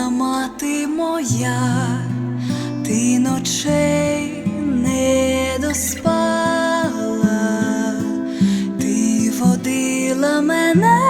Рідна мати моя, ти ночей не доспала, ти водила мене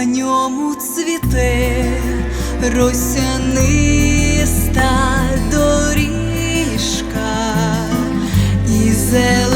на ньому цвіте росяниста доріжка і зелена.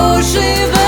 оживе.